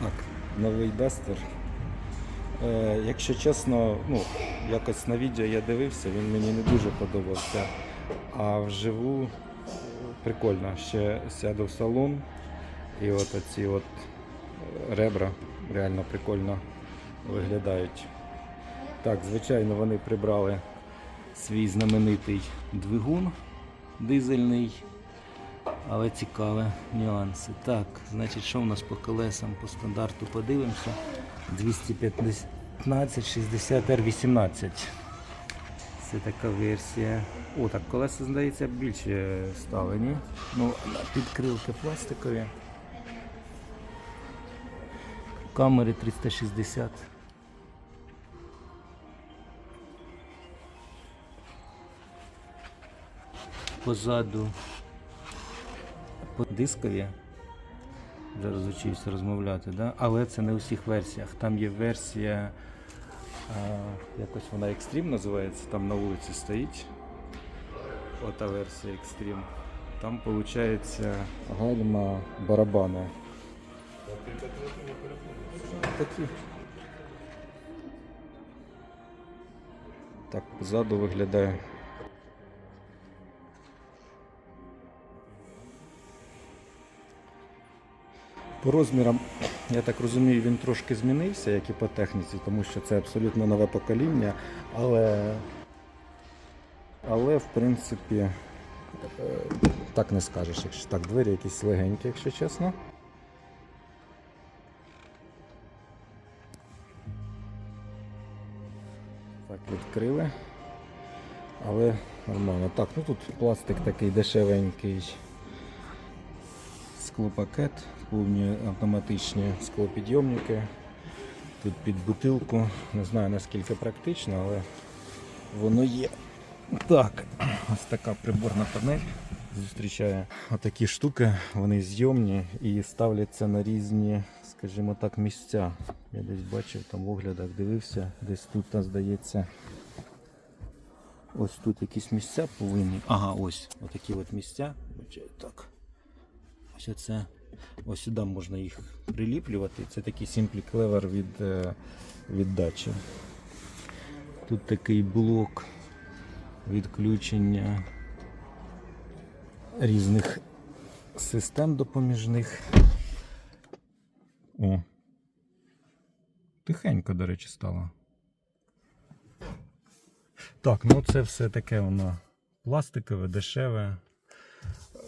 Так, новий Дастер. Е, якщо чесно, ну, якось на відео я дивився, він мені не дуже подобався. А вживу прикольно. Ще сяду в салон і от оці от е, ребра реально прикольно виглядають. Так, звичайно, вони прибрали свій знаменитий двигун дизельний. Але цікаві нюанси. Так, значить, що в нас по колесам по стандарту подивимося. 215 60 R18. Це така версія. О, так, колеса, здається, більше стали, ні? Ну, підкрилки пластикові. Камери 360. Позаду по- дискові. Зараз учився розмовляти, да? але це не у всіх версіях. Там є версія, а, якось вона екстрім називається, там на вулиці стоїть. Ота версія екстрім. Там виходить гальма барабани. Такі. Так, позаду виглядає. По розмірам, я так розумію, він трошки змінився, як і по техніці, тому що це абсолютно нове покоління, але, але в принципі, е, так не скажеш, якщо так, двері якісь легенькі, якщо чесно. Так, відкрили. Але нормально. Так, ну тут пластик такий дешевенький склопакет, повні автоматичні склопідйомники. Тут під бутилку. Не знаю наскільки практично, але воно є. Так, ось така приборна панель зустрічає. Отакі штуки, вони зйомні і ставляться на різні, скажімо так, місця. Я десь бачив там в оглядах, дивився, десь тут, здається. Ось тут якісь місця повинні. Ага, ось отакі от місця. Так. Ось це. Ось сюди можна їх приліплювати. Це такий Simply Clever від, е, від дачі. Тут такий блок відключення різних систем допоміжних. О. Тихенько, до речі, стало. Так, ну це все таке воно пластикове, дешеве.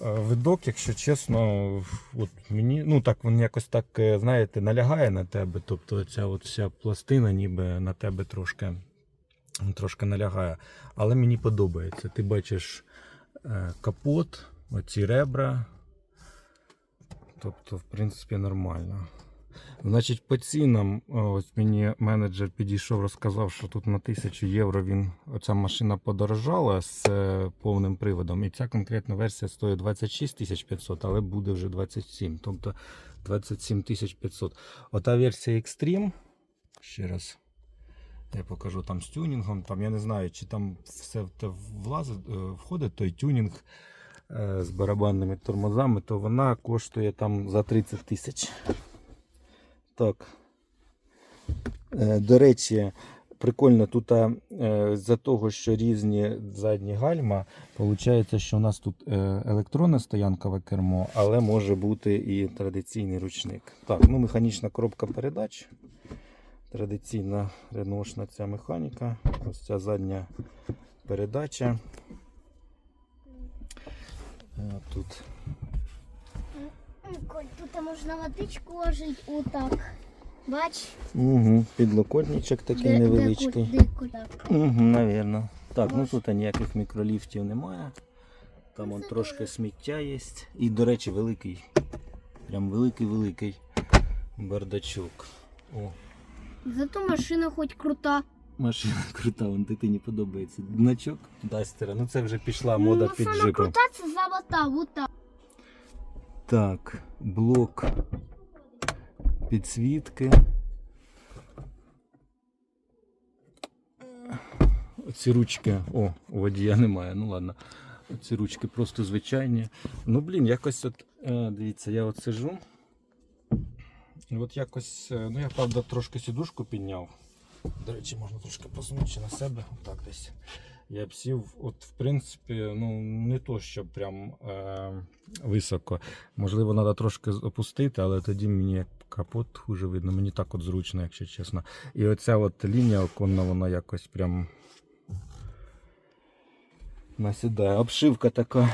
Е, Видок, якщо чесно, от мені, ну так він якось так, е, знаєте, налягає на тебе. Тобто ця от вся пластина ніби на тебе трошки, трошки налягає. Але мені подобається. Ти бачиш е, капот, оці ребра. Тобто, в принципі, нормально. Значить, по цінам, ось мені менеджер підійшов, розказав, що тут на 1000 євро він, оця машина подорожала з е, повним приводом. І ця конкретна версія стоїть 26 500, але буде вже 27. Тобто 27 500. Ота версія Extreme, ще раз. Я покажу там з тюнінгом. Там я не знаю, чи там все влазить, е, входить той тюнінг е, з барабанними тормозами, то вона коштує там за 30 тисяч. Так. Е, До речі, прикольно тут е, з-за того, що різні задні гальма, виходить, що у нас тут е, електронне стоянкове кермо, але може бути і традиційний ручник. Так, ну механічна коробка передач. Традиційна реношна ця механіка. Ось ця задня передача. Тут Коль, тут можна водичку ложити отак. Бач? угу, підлокотничок такий Де- де невеличкий. де куль- так. Угу, навірно. Так, ну тут ніяких мікроліфтів немає. Там он трошки сміття є. І, до речі, великий. Прям великий-великий бардачок. О, Зато машина хоч крута. машина крута, вон дитині подобається. Значок Дастера. Ну це вже пішла мода ну, під джипом. крута це завода, вот так. Так, блок підсвітки. Ці ручки, о, водія немає, ну ладно. Ці ручки просто звичайні. Ну, блін, якось от, е, дивіться, я от сижу. І от якось, е, ну я правда трошки сідушку підняв. До речі, можна трошки посунути на себе. Так десь. Я б сів, от в принципі, ну не то, що прям е, високо. Можливо, треба трошки опустити, але тоді мені як капот хуже видно. Мені так от зручно, якщо чесно. І оця от лінія оконна, вона якось прям насідає. Обшивка така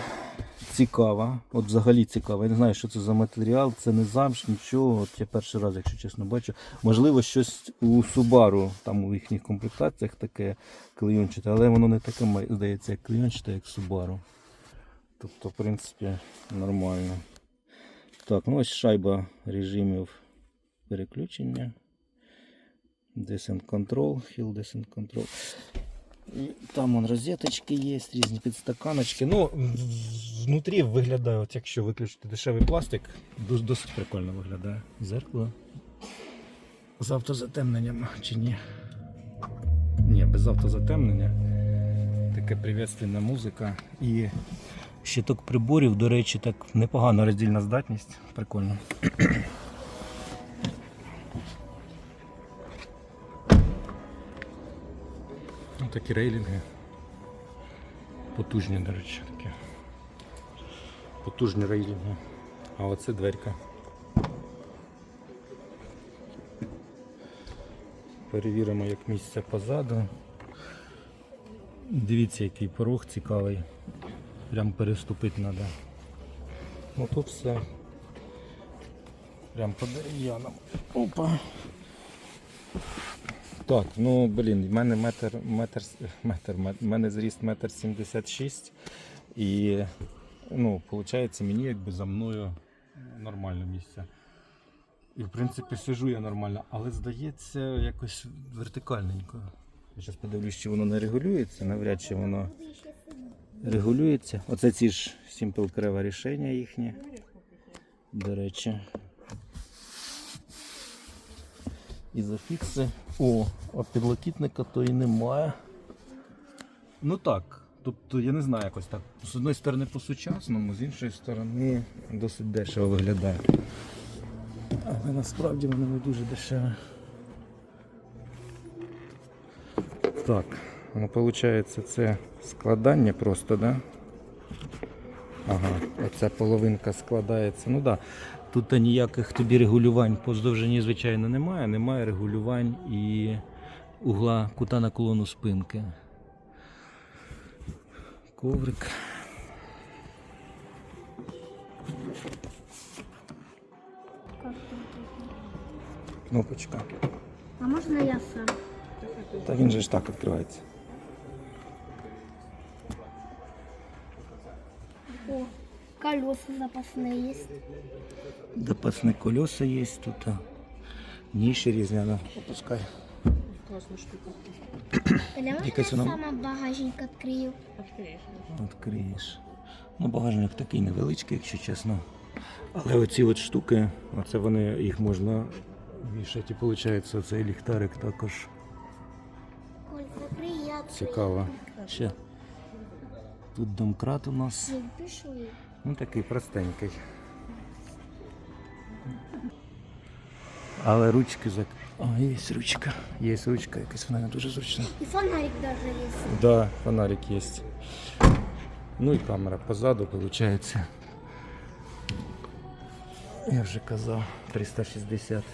цікава. От взагалі цікава. Я не знаю, що це за матеріал, це не замш, нічого. От я перший раз, якщо чесно, бачу. Можливо, щось у Subaru, там у їхніх комплектаціях таке клейончате, але воно не таке, здається, як клейончате, як Subaru. Тобто, в принципі, нормально. Так, ну ось шайба режимів переключення. Descent Control, Hill Descent Control. Там вон розеточки є, різні підстаканочки. Ну, внутрі виглядає, от якщо виключити дешевий пластик, дос- досить прикольно виглядає. Зеркало. З автозатемненням чи ні? Ні, без автозатемнення. Таке привітственна музика. І щиток приборів, до речі, так непогана роздільна здатність. Прикольно. Такі рейлінги. Потужні, до речі, такі. Потужні рейлінги. А оце дверка. Перевіримо, як місце позаду. Дивіться, який порог цікавий. Прям переступити треба. Ну тут все. Прям по дерев'янам. Опа. Так, ну блін, в мене метр, метр, метр, в мене зріст метр сімдесят шість. І ну, виходить, мені якби за мною нормальне місце. І в принципі сижу я нормально, але здається якось вертикальненько. Я зараз подивлюсь, чи воно не регулюється, навряд чи воно регулюється. Оце ці ж Simple Creva рішення їхні. До речі. І зафікси. О, а підлокітника то і немає. Ну так. Тобто я не знаю якось так. З одної сторони по-сучасному, з іншої сторони досить дешево виглядає. Але насправді воно не дуже дешеве. Так, ну виходить це складання просто, да? Ага, оця половинка складається. Ну так. Да. Тут ніяких тобі регулювань по здовжині, звичайно, немає. Немає регулювань і угла кута наклону спинки. Коврик. Кнопочка. А можна я сам? Та він же ж так відкривається. Колеса запасные есть. Запасні колеса є тут. а Ніші різні, ну, опускай. Или можно Якась я вона- сама багажник открою? Відкриєш. Ну, багажник такий невеличкий, якщо чесно. Але оці от штуки, оце вони їх можна вішати. І виходить, оцей ліхтарик також Коль, я цікаво. Ще. Тут домкрат у нас. Пишу. Ну такий простенький. Але ручки зак... А, є ручка. Є ручка, якась вона не дуже зручна. И фонарик даже есть. Да, фонарик есть. Ну і камера позаду, виходить. Я вже казав, 360.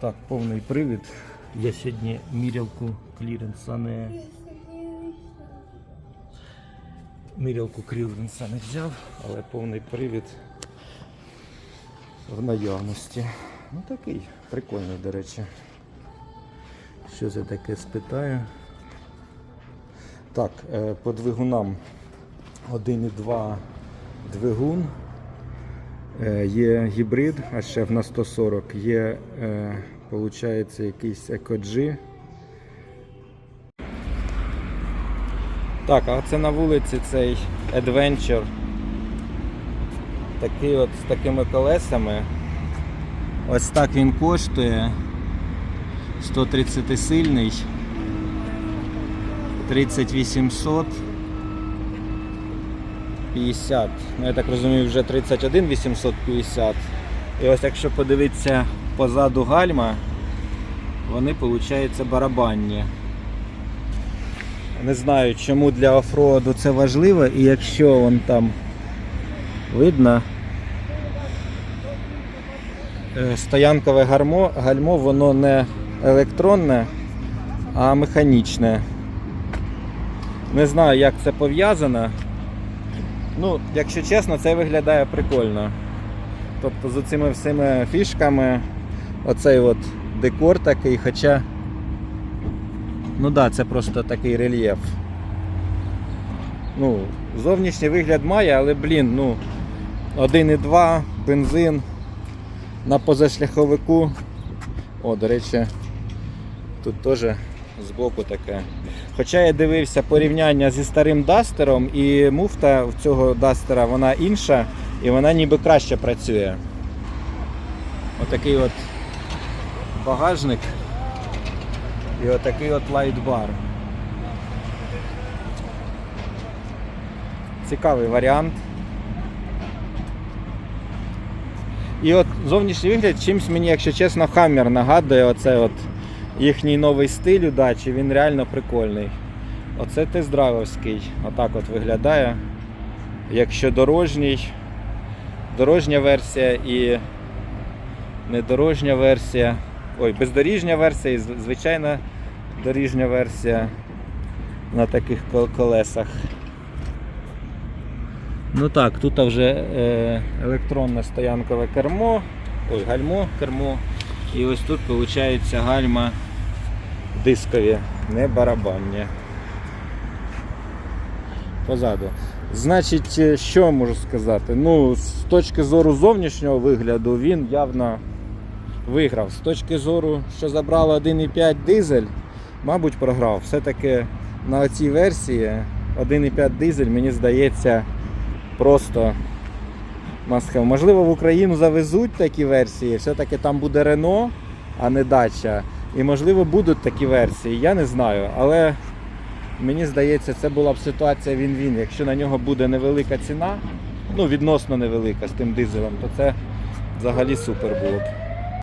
Так, повний привід. Я сьогодні мірялку кліренса не. Мірялку кліренса не взяв, але повний привід в наявності. Ну такий, прикольний, до речі. Що це таке спитаю? Так, е, по двигунам 1,2 двигун. Е, Є гібрид, а ще в на 140 є, е, виходить, якийсь EcoG. Так, а це на вулиці цей Adventure. Такий от з такими колесами. Ось так він коштує. 130 сильний. 3800 50. Ну, я так розумію, вже 31 850. І ось якщо подивитися позаду гальма, вони, виходить, барабанні. Не знаю, чому для офроуду це важливо, і якщо вон там видно, е, стоянкове гармо, гальмо, воно не електронне, а механічне. Не знаю, як це пов'язано. Ну, якщо чесно, це виглядає прикольно. Тобто з цими всіми фішками, оцей от декор такий, хоча. Ну так, да, це просто такий рельєф. Ну, зовнішній вигляд має, але блін, ну 1,2, бензин на позашляховику. О, до речі, тут теж збоку таке. Хоча я дивився порівняння зі старим дастером, і муфта в цього дастера вона інша, і вона ніби краще працює. Отакий от багажник і отакий от лайтбар. Цікавий варіант. І от зовнішній вигляд чимсь мені, якщо чесно, Хаммер нагадує оце от їхній новий стиль у дачі, він реально прикольний. Оце тест-драйвовський. Отак от виглядає. Якщо дорожній, дорожня версія і недорожня версія. Ой, бездоріжня версія і звичайна доріжня версія на таких колесах. Ну так, тут вже е, електронне стоянкове кермо, ой, гальмо, кермо. І ось тут виходить гальма дискові, не барабанні. Позаду. Значить, е, що можу сказати? Ну, з точки зору зовнішнього вигляду він явно виграв. З точки зору, що забрало 1,5 дизель, мабуть, програв. Все-таки на цій версії 1,5 дизель, мені здається, просто have. Можливо, в Україну завезуть такі версії, все-таки там буде Рено, а не дача. І можливо будуть такі версії, я не знаю. Але мені здається, це була б ситуація він-він. Якщо на нього буде невелика ціна, ну відносно невелика з тим дизелем, то це взагалі супер було б.